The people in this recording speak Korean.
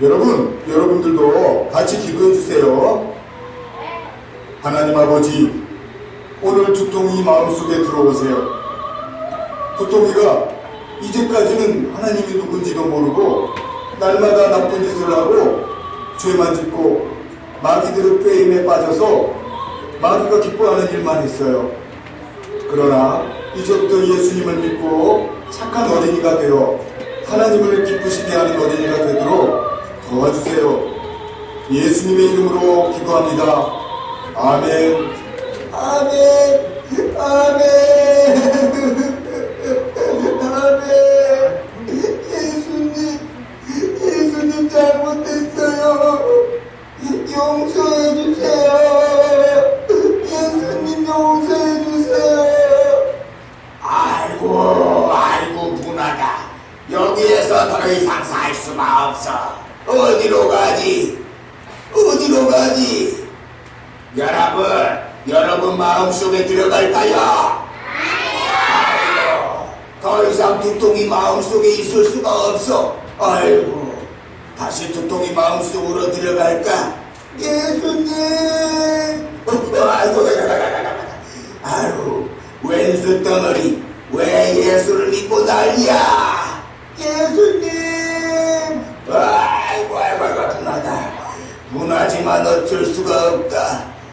여러분, 여러분들도 같이 기도해 주세요. 하나님 아버지, 오늘 두통이 마음속에 들어오세요. 두통이가 이제까지는 하나님이 누군지도 모르고 날마다 나쁜 짓을 하고 죄만 짓고 마귀들의 꾀임에 빠져서 마귀가 기뻐하는 일만 했어요. 그러나 이제부터 예수님을 믿고 착한 어린이가 되어 하나님을 기쁘시게 하는 어린이가 되도록 도와주세요. 예수님의 이름으로 기도합니다. 아멘. 아멘. 아멘. 아멘. 예수님, 예수님 잘못했어요. 용서해 주세요. 예수님 용서해 주세요. 아이고 아이고 분하다 여기에서 더 이상 살 수가 없어 어디로 가지 어디로 가지 여러분 여러분 마음속에 들어갈까요? 아이고 더 이상 두통이 마음속에 있을 수가 없어 아이고 다시 두통이 마음속으로 들어갈까? 예수님 아이고 아유, 왼수 덩어리, 왜 예수를 믿고 난리야? 분하지만 어쩔 수가 없다.